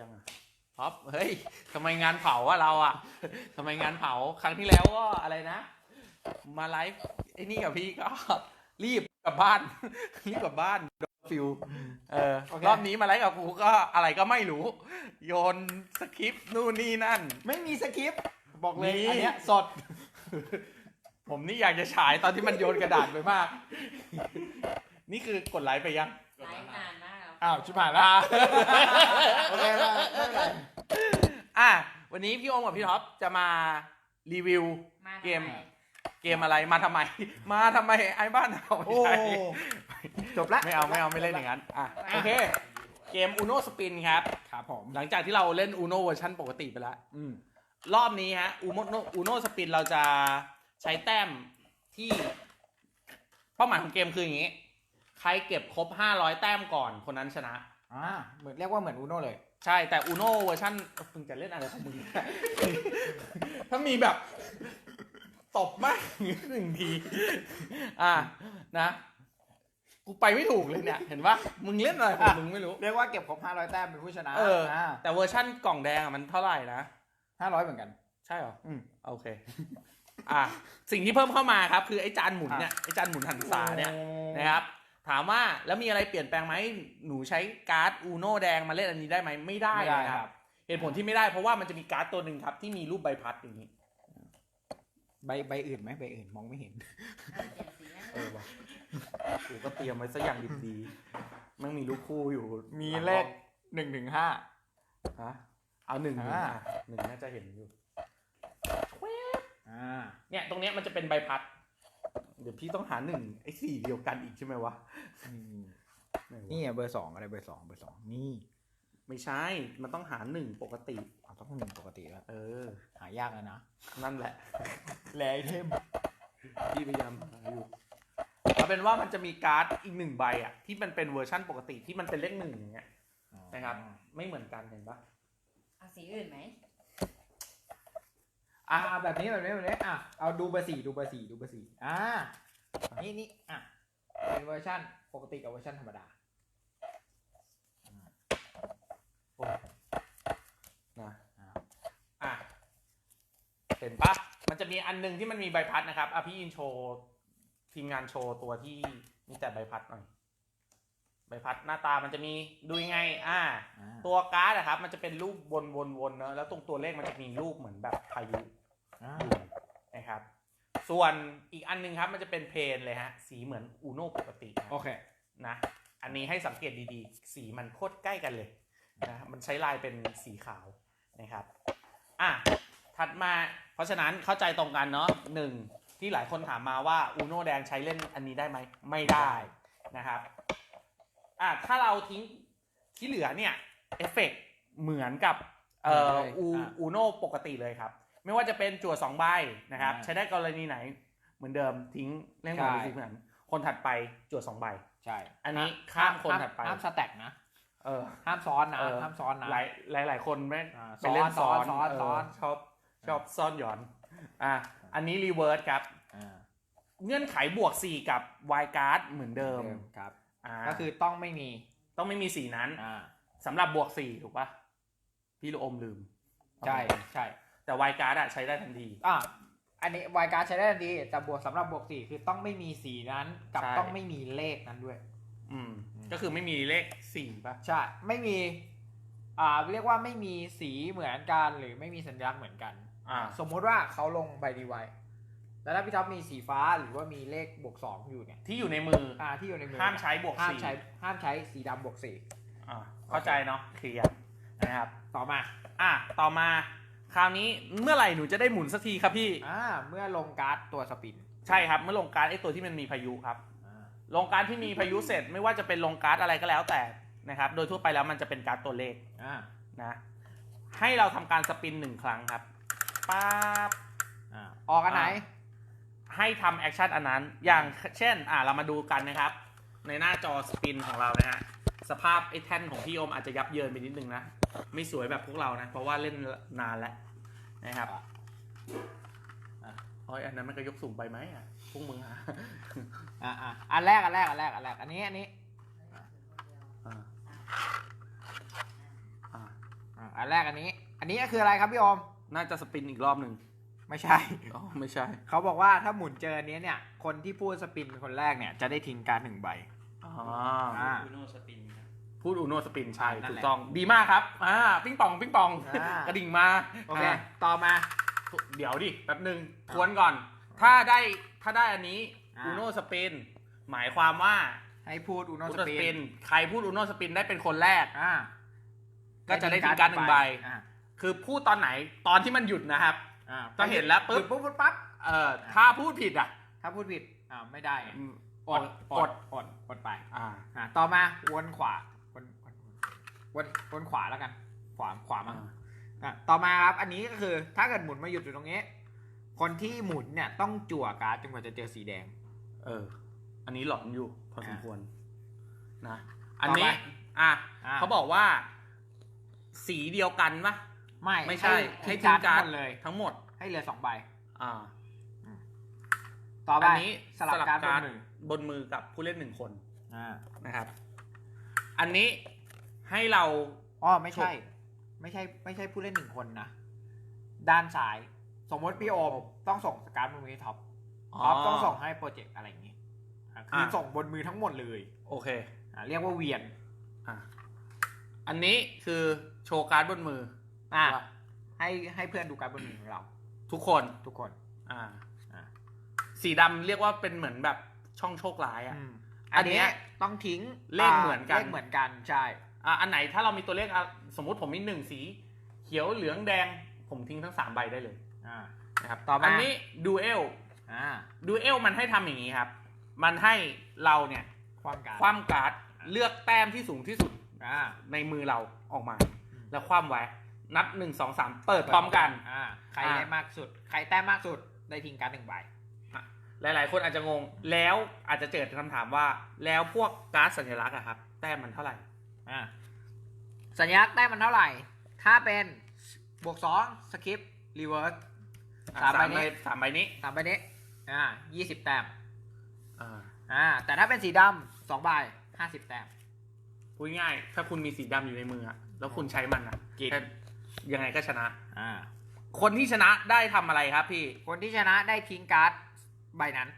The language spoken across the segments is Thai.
ยังอะท็อปเฮ้ยทำไมงานเผาอะเราอะทำไมงานเผาครั้งที่แล้วก็อะไรนะ มาไลฟ์ไอ้นี่กับพี่ก็รีบกลับบ้านรีบกลับบ้านโดนฟิวเออโอเครอบนี้มาไลฟ์กับกูก็อะไรก็ไม่รู้ โยนสคริปต์นู่นนี่นั่น ไม่มีสคริปต์บอกเลยมีอันเนี้ยสด ผมนี่อยากจะฉายตอนที่มันโยนกระดาษไปมาก นี่คือกดไลค์ไปยัง อ้าวชิบหายแล้วโอเคไม่ไม่เป็นไรอะวันนี้พี่โอมกับพี่ท็อปจะมารีวิวมาเกมทำไเกมอะไรมาทำไม มาทำไมไอ้บ้านเราโอ้ไม่ใช่จบละไม่เอาไม่เอาไม่เล่นอย่างนั้นอะโอเค เกม Uno Spin ครับ ครับผมหลังจากที่เราเล่น Uno เวอร์ชันปกติไปแล้ว อืมรอบนี้ฮะ Uno Uno Spin เราจะใช้แต้มที่ เป้าหมายของเกมคืออย่างนี้ ใครเก็บครบ 500 แต้มก่อนคนนั้นชนะ อ่าเหมือนเรียกว่าเหมือนอูโน่เลย ใช่แต่ Uno เวอร์ชันมึงจะเล่นอะไรของมึง ถ้ามีแบบ ตบมากหนึ่งที อะนะ กูไปไม่ถูกเลยเนี่ย เห็นปะมึงเล่นอะไรของมึงไม่รู้ เรียกว่าเก็บครบ 500 แต้มเป็นผู้ชนะเออ แต่เวอร์ชั่นกล่องแดงอะมันเท่าไหร่นะห้าร้อยเหมือนกัน ใช่เหรอ อืม โอเค อะ สิ่งที่เพิ่มเข้ามาครับ คือไอ้จานหมุนเนี่ย ไอ้จานหมุนหันษาเนี่ยนะครับ ถามว่าแล้วมีอะไรเปลี่ยนแปลงไหมหนูใช้การ์ดอูโนแดงมาเล่นอันนี้ได้ไหมไม่ได้ไม่ได้นะคครัรับ บ เหตุผลที่ไม่ได้เพราะว่ามันจะมีการ์ดตัวหนึ่งครับ ที่มีรูปใบพัดอย่างนี้ ใบใบอื่นไหมใบอื่นมองไม่เห็นเออว่ะกูก็เตรียมไว้สักอย่างดีๆมันมีรูปคู่อยู่มีหงเลขหนึ่งถึงห้า ฮะเอาหนึ่งหนึ่งอ่า อะหนึ่งน่าจะเห็นอยู่ อ่าเนี่ยตรงเนี้ยมันจะเป็นใบพัด เดี๋ยวพี่ต้องหาหนึ่งไอ้สี่เดียวกันอีกใช่ไหมวะอืมไหนวะนี่อะเบอร์สองอะไรเบอร์สองเบอร์สองนี่ ไม่ใช่ มันต้องหาหนึ่งปกติ เอาต้องหนึ่งปกติแล้วเออ หายากแล้วนะนั่นแหละแลไอเทมพี่พยายามหาอยู่เอาเป็นว่ามันจะมีการ์ดอีกหนึ่งใบอะ ที่มันเป็นเวอร์ชั่นปกติที่มันเป็นเลขหนึ่งอย่างเงี้ยนะครับ ไม่เหมือนกันเห็นปะเอาสีอื่นไหม อ่าแบบนี้แบบนี้แบบนี้อะเอาดูเบอร์สี่ดูเบอร์สี่ดูเบอร์สี่อ่านี่นี่อะเป็นเวอร์ชันปกติกับเวอร์ชันธรรมดานะอ่าอะเห็นปะมันจะมีอันหนึงที่มันมีใบพัดนะครับอะพี่อินโชว์ทีมงานโชว์ตัวที่มีแต่ใบพัดหน่อยใบพัดหน้าตามันจะมีดูยังไง อ่าอ่าตัวการ์ดนะครับ มันจะเป็นรูปวนวนวนเนอะแล้วตรงตัวเลขมันจะมีรูปเหมือนแบบพายุ อ่า อยู่นะครับ ส่วนอีกอันหนึงครับมันจะเป็นเพลนเลยฮะ สีเหมือนอูโน่ปกตินะโอเคนะ อันนี้ให้สังเกตดีๆ สีมันโคตรใกล้กันเลยนะมันใช้ลายเป็นสีขาวนะครับอะถัดมาเพราะฉะนั้นเข้าใจตรงกันเนาะหนึ่งที่หลายคนถามมาว่าอูโน่แดงใช้เล่นอันนี้ได้ไหมไม่ได้นะครับอะถ้าเราทิ้งที่เหลือเนี่ยเอฟเฟกต์เหมือนกับเอ่ออูอูโน่ปกติเลยครับ ไม่ว่าจะเป็นจั่วสองใบนะครับ ใช้ได้กรณีไหนเหมือนเดิมทิ้งเล่นเหมือนเหมือนคนถัดไปจั่วสองใบ ใช่ อันนี้ข้ามคนถัดไปห้ามสแต็กนะเออห้ามซ้อนนะเออห้ามซ้อนนะหลายหลายหลายคนไม่อ่าไปเล่นซ้อนซ้อนซ้อนเชอบชอบซ่อนหย่อนอะอันนี้รีเวิร์สครับอ่าเงื่อนไขบวก 4 กับวายการ์ดเหมือนเดิมครับอ่าก็คือต้องไม่มี ต้องไม่มีสีนั้นอ่าสำหรับบวก 4 ถูกปะพี่ลูกอมลืม ใช่ใช่ แต่วายการ์ดอะใช้ได้ทันที อ่าอันนี้วายการดใช้ได้ทันทีแต่บวกสำหรับบวกสี่คือต้องไม่มีสีนั้นกับใช่ ต้องไม่มีเลขนั้นด้วย อืมอืมก็คือไม่มีเลข4ป่ะ ใช่ ไม่มี อ่า เรียกว่าไม่มีสีเหมือนกันหรือไม่มีสัญลักษณ์เหมือนกัน อ่า สมมุติว่าเขาลงใบนี้ไว้แล้วถ้าพี่ท็อปมีสีฟ้าหรือว่ามีเลขบวกสองอยู่เนี่ย ที่อยู่ในมืออ่า ที่อยู่ในมือห้ามใช้บวกห้ามสี่ใช้ห้ามใช้สีดำบวกสี่อ่าเข้าใจเนาะเคลียร์นะครับ ต่อมา อะ ต่อมา คราวนี้เมื่อไหร่หนูจะได้หมุนสักทีครับพี่ อ่าเมื่อลงการ์ดตัวสปินใช่ครับ เมื่อลงการ์ดไอตัวที่มันมีพายุครับอ่าลงการ์ดที่มีพายุเสร็จไม่ว่าจะเป็นลงการ์ดอะไรก็แล้วแต่นะครับ โดยทั่วไปแล้วมันจะเป็นการ์ดตัวเลขอ่านะให้เราทำการสปินหนึ่งครั้งครับป๊าบ อ่าออกอันไหน ให้ทำแอคชั่นอันนั้น อย่างเช่น อ่าเรามาดูกันนะครับ ในหน้าจอสปินของเรานะฮะ สภาพไอ้แท่นของพี่โอมอาจจะยับเยินไปนิดนึงนะ ไม่สวยแบบพวกเรานะ เพราะว่าเล่นนานแล้วนะครับอะโอ้ยอันนั้นมันก็ยกสูงไปไหมอะพวกมึงอะอ่าอ่าอันแรกอันแรกอันแรกอันแรกอันนี้อันนี้อ่าอ่าอันแรกอันนี้ อันนี้ก็คืออะไรครับพี่โอมน่าจะสปินอีกรอบหนึ่งไม่ใช่อ๋อไม่ใช่ เขาบอกว่าถ้าหมุนเจออันนี้เนี่ย คนที่พูดสปินคนแรกเนี่ยจะได้ทิ้งการดหนึ่งใบอ๋ออ่าอุโนสปินครับ พูดอูโนสปินใช่นั่นถูแหกละต้องดีมากครับอ่าปิ้งปองปิ้งปองอ่ากระดิ่งมาโอเคาต่อมา เดี๋ยวดิแป๊บหนึ่งอ่าทวนก่อน ถ้าได้ถ้าได้อันนี้อ่าอูโนสปินหมายความว่าให้พูดอุโนอูสโนสปิปินนใครพูดอูโนสปินได้เป็นคนแรกอ่าก็จะได้ทิ้งการ์ดหนึ่งใบอ่าคือพูดตอนไหนตอนที่มันหยุดนะครับอ่าก็เห็นแล้วปุ๊บหยุดปุ๊บปุ๊บปั๊บเอ่อถ้าพูดผิดอะ ถ้าพูดผิดอ่าไม่ได้ไงอืมอดออดดอดอดไปอ่าอ่าต่อมาวนขวาวนวน วนวนขวาแล้วกัน ขวาขวามาอ่าอะต่อมาครับ อันนี้ก็คือ ถ้าเกิดหมุนมาหยุดอยู่ตรงนี้ คนที่หมุนเนี่ยต้องจั่วการ์ดจนกว่าจะเจอสีแดง เออ อันนี้หลอนอยู่พอสมอ่าควรนะอันนี้ต่อไปอะอ่าเขาบอกว่า สีเดียวกันปะไม่ไม่ใช่ ให้ให้ทิ้ทิ้งงกาการ์ร์ดดเลย ทั้งหมดให้เหลือสองใบ อ่า ต่อไปอันนี้สลับการ์ดบนมือบนมือกับผู้เล่นหนึ่งคนอ่านะครับ อันนี้ ให้เรา อ๋อไม่ใช่ ไม่ใช่ ไม่ใช่ผู้เล่นหนึ่งคนนะ ด้านซ้าย สมมติพี่โอมต้องส่งการ์ดบนมือให้ท็อปท็อปต้องส่งให้โปรเจกต์อะไรอย่างงี้อะคืออาส่งบนมือทั้งหมดเลย โอเคอะเรียกว่าเวียนอะอันนี้คือโชว์การ์ดบนมืออะว่า ให้ให้เพื่อนดูการ์ดบนมือของเรา ทุกคนทุกคน อ่าอะสีดำเรียกว่าเป็นเหมือนแบบช่องโชคร้ายอะอืมอัอันนเนี้เนี้ยยต้องทิ้งเลขเหมือนกันเลขเหมือนกันใช่ อะอันไหนถ้าเรามีตัวเลขอะสมมุติผมมีหนึ่งสี เขียวเหลืองแดง ผมทิ้งทั้งสามใบได้เลยอ่านะครับต่อมาอันนี้ดูเอลอ่าดูเอลมันให้ทำอย่างนี้ครับ มันให้เราเนี่ยความการ์ดคว่ำการ์ดเลือกแต้มที่สูงที่สุดอ่าในมือเราออกมาอืมแล้วคว่ำไว้นับหนึ่งสองสามเปิดพร้อมกันอ่าใครอ่าได้มากสุด ใครแต้มมากสุดได้ทิ้งการ์ดหนึ่งใบหลาย ๆ คนอาจจะงง แล้วอาจจะเจอคำถามว่า แล้วพวกการ์ดสัญลักษณ์อะครับ แต้มมันเท่าไหร่ อ่าสัญลักษณ์แต้มมันเท่าไหร่ ถ้าเป็นบวกสองสคริปต์รีเวิร์สอะสามใบนี้สามใบนี้สามใบนี้อ่ายี่สิบแต้มอ่าอ่าแต่ถ้าเป็นสีดำสองใบห้าสิบแต้มพูดง่ายๆถ้าคุณมีสีดำอยู่ในมืออะแล้วคุณใช้มันอะกินแค่ยังไงก็ชนะ อ่า คนที่ชนะได้ทำอะไรครับพี่ คนที่ชนะได้ทิ้งการ์ดใบนั้น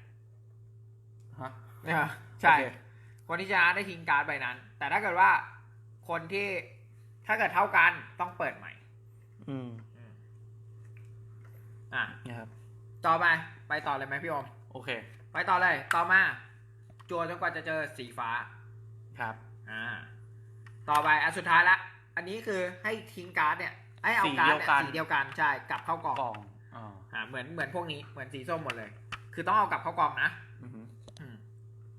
ฮะใช่โอเคคนที่ชนะได้ทิ้งการ์ดใบนั้น แต่ถ้าเกิดว่า คนที่ถ้าเกิดเท่ากันต้องเปิดใหม่ อืมอะเนี่ยครับต่อไปไปต่อเลยไหมพี่โอม โอเค ไปต่อเลย ต่อมาจัวจนกว่าจะเจอสีฟ้า ครับ อ่า ต่อไปอันสุดท้ายละ อันนี้คือให้ทิ้งการ์ดเนี่ย ให้เอาการ์ดเนี่ยสีเดียวกัน ใช่ กลับเข้ากล่องกล่องอ่าอ่าเหมือน เหมือนพวกนี้ เหมือนสีส้มหมดเลย คือต้องเอากลับเข้ากล่องนะอือฮึอืม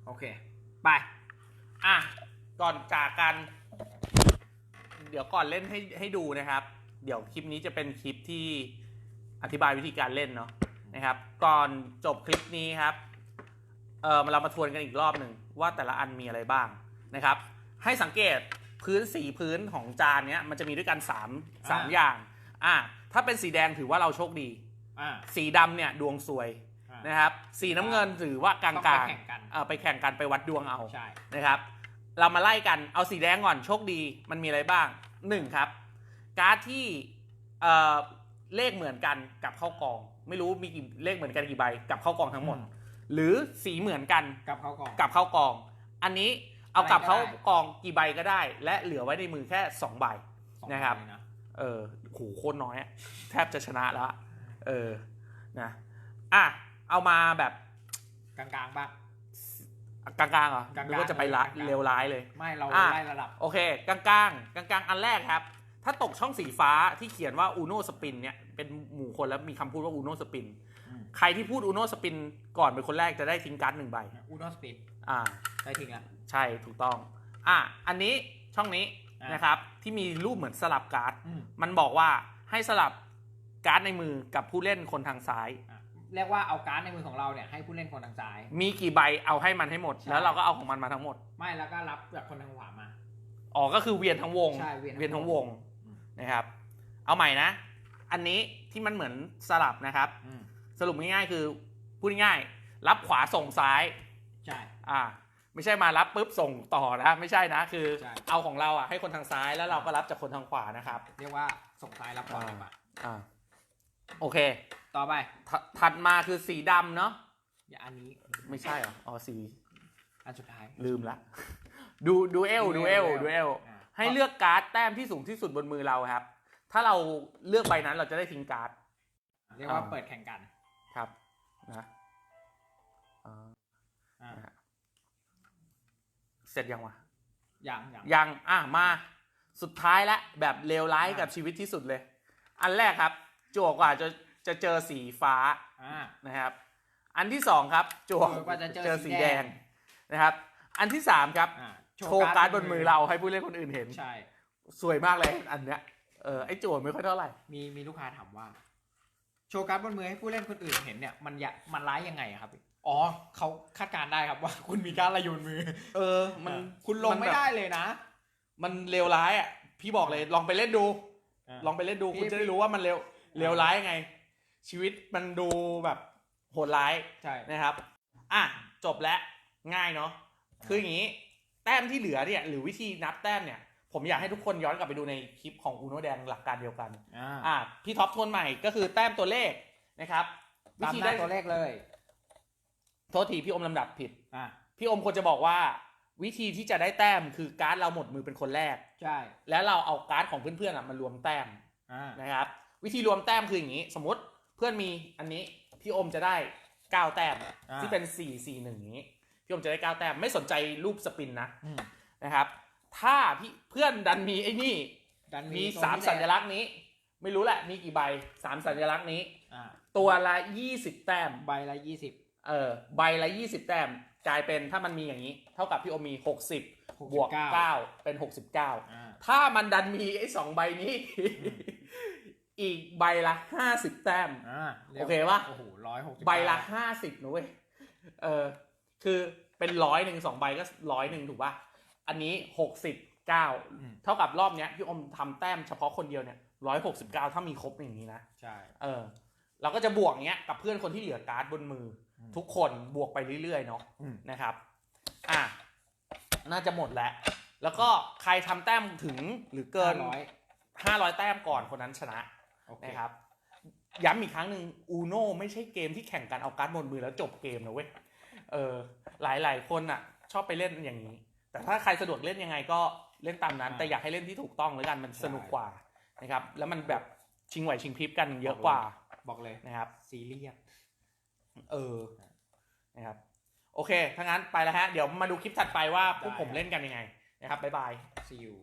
โอเค ไป อะ ก่อนจากกัน เดี๋ยวก่อนเล่นให้ให้ดูนะครับ เดี๋ยวคลิปนี้จะเป็นคลิปที่อธิบายวิธีการเล่นเนาะนะครับ ก่อนจบคลิปนี้ครับ เออเรามาทวนกันอีกรอบหนึ่งว่าแต่ละอันมีอะไรบ้างนะครับ ให้สังเกตพื้นสีพื้นของจานเนี้ยมันจะมีด้วยกัน3 3อ่าอย่าง อะถ้าเป็นสีแดงถือว่าเราโชคดีอ่าสีดำเนี่ยดวงซวยอ่านะครับ สีน้ำเงินถือว่ากลางต้องกไปลางแข่งกันเออไปแข่งกันไปวัดดวงเอาใช่นะครับ เรามาไล่กันเอาสีแดงก่อนโชคดีมันมีอะไรบ้าง 1ครับ การ์ดที่เอ่อเลขเหมือนกันกับเข้ากอง ไม่รู้มีกี่เลขเหมือนกันกี่ใบกับเข้ากองทั้งหมดอืมหรือสีเหมือนกันกลับเข้ากล่องกับเข้ากอง อันนี้เอากลับอะไรก็ได้เข้ากองกี่ใบก็ได้ และเหลือไว้ในมือแค่2ใบสองนะครับใเลยนะเออโหโคตรน้อยอะแทบจะชนะแล้วอะเออนะอะเอามาแบบกลางๆบ้าง กลางๆเหรอกลางๆนึกว่าจะไปละกลางๆ เลวร้ายเลย ไม่เราอะ ไล่ระดับ โอเค กลางๆ กลางๆ อันแรกครับ ถ้าตกช่องสีฟ้าที่เขียนว่า Uno Spin เนี่ย เป็นหมู่คนแล้วมีคำพูดว่า Uno Spin อืม ใครที่พูด Uno Spin ก่อนเป็นคนแรกจะได้ทิ้งการ์ดหนึ่งใบ อูโนสปีดอ่า ได้ทิ้งอะใช่ถูกต้อง อะ อันนี้ช่องนี้อะ นะครับ ที่มีรูปเหมือนสลับการ์ด อืมมันบอกว่าให้สลับการ์ดในมือกับผู้เล่นคนทางซ้าย อะ เรียกว่าเอาการ์ดในมือของเราเนี่ยให้ผู้เล่นคนทางซ้าย มีกี่ใบเอาให้มันให้หมด ใช่ แล้วเราก็เอาของมันมาทั้งหมด ไม่แล้วก็รับจากคนทางขวามา อ๋อ ก็คือเวียนทั้งวง ใช่เวียนทั้งเวียนทั้งวงอืมนะครับ เอาใหม่นะ อันนี้ที่มันเหมือนสลับนะครับ อืมสรุปง่ายๆคือพูดง่ายๆรับขวาส่งซ้าย ใช่ อ่าเไม่ใช่มารับปุ๊บส่งต่อนะ ไม่ใช่นะ คือ ใช่ เอาของเราอะให้คนทางซ้ายแล้วเราก็รับจากคนทางขวานะครับ เรียกว่าส่งซ้ายรับขวาดีกว่าอ่า โอเค ต่อไปถถัดมาคือสีดำเนาะอย่าอันนี้ไม่ใช่เหรออ๋อสีอันสุดท้าย ลืมละ ดูดูเอลดูเอลดูเอลอ่าให้เลือกการ์ดแต้มที่สูงที่สุดบนมือเราครับ ถ้าเราเลือกใบนั้นเราจะได้ทิ้งการ์ดเรียกว่าอ่าเปิดแข่งกันครับนะอ่าอ่านะฮะเสร็จยังวะอย่างอย่างยังอะมาสุดท้ายแล้วแบบเลวร้ายกับชีวิตที่สุดเลย อันแรกครับจั่วกว่าจะ จะเจอสีฟ้าอ่า นะครับ อันที่สองครับจั่วจั่วกว่าจะเจอเจอสีสีแดแดงงนะครับ อันที่สามครับ อ่าโชว์การ์ดบนมือเราให้ผู้เล่นคนอื่นเห็น ใช่ สวยมากเลยอันเนี้ย เออไอ้จั่วไม่ค่อยเท่าไหร่ มีมีลูกค้าถามว่า โชว์การ์ดบนมือให้ผู้เล่นคนอื่นเห็นเนี่ยมันยะมันร้ายยังไงอะครับอ๋อเขาคาดการณ์ได้ครับว่า คุณมีการดอะไรอยู่บนมือ เออ มันคุณลงไม่นแบบได้เลยนะ มันเลวร้ายอะ พี่บอกเลยลองไปเล่นดู ลองไปเล่นดูพี่ คุณจะได้พี่รู้ว่ามันเลวเลวร้ายยังไง ชีวิตมันดูแบบโหดร้ายใช่นะครับ อะจบแล้วง่ายเนาะคืออย่างนี้ แต้มที่เหลือเนี่ยหรือวิธีนับแต้มเนี่ย ผมอยากให้ทุกคนย้อนกลับไปดูในคลิปของอูโนแดงหลักการเดียวกันอ่าอะพี่ท็อปทวนใหม่ก็คือแต้มตัวเลขนะครับวิตามธีหน้าได้ตัวเลขเลยโทษทีพี่อมลำดับผิด อ่าพี่อมควรจะบอกว่า วิธีที่จะได้แต้มคือการ์ดเราหมดมือเป็นคนแรก ใช่แล้วเราเอาการ์ดของเพื่อนๆอะมารวมแต้มอ่านะครับ วิธีรวมแต้มคืออย่างนี้ สมมติ เพื่อนมีอันนี้พี่อมจะได้9แต้มอ่า ที่เป็น4 4 1นี้พี่อมจะได้9แต้มไม่สนใจรูปสปินนะอืมนะครับ ถ้าพี่เพื่อนดันมีไอ้นี่ดันมีตัวสามพิเศษสัญลักษณ์นี้ ไม่รู้แหละมีกี่ใบสามสัญลักษณ์นี้ อ่าตัวละ20แต้ม ใบละยี่สิบเออใบละ20แต้มกลายเป็นถ้ามันมีอย่างนี้ เท่ากับพี่อมมี60บวก9เป็น69อ่า ถ้ามันดันมีไอ้สองใบนี้อี กใบละ50แต้มอ่าโอเคปะโอ้โหร้อยหกสิบใบละ50นะเว้ยเออคือเป็นร้อยหนึ่งสองใบก็ร้อยหนึ่งถูกป่ะอันนี้69เท่ากับรอบเนี้ยพี่อมทำแต้มเฉพาะคนเดียวเนี่ย169ถ้ามีครบอย่างนี้นะใช่เออเราก็จะบวกเงี้ยกับเพื่อนคนที่เหลือการ์ดบนมืออมทุกคนบวกไปเรื่อยๆเนาะอืมนะครับ อะน่าจะหมดแล้ว แล้วก็ใครทำแต้มถึงหรือเกินห้าร้อย500แต้มก่อนคนนั้นชนะโอเค นะครับย้ำอีกครั้งหนึ่งอูโน่ไม่ใช่เกมที่แข่งกันเอาการ์ดบนมือแล้วจบเกมนะเว้ยเออหลายๆคนอะ ชอบไปเล่นอย่างนี้ แต่ถ้าใครสะดวกเล่นยังไงก็เล่นตามนั้น แต่อยากให้เล่นที่ถูกต้องแล้วกันมันสนุกกว่านะครับ แล้วมันแบบชิงไหวชิงพริบกันเยอะกว่าบอกเลยนะครับซีเรียสเออนะครับ โอเคถ้างั้นไปแล้วฮะ เดี๋ยวมาดูคลิปถัดไปว่าพวกได้ผมครับเล่นกันยังไงนะครับบ๊ายบายซีอู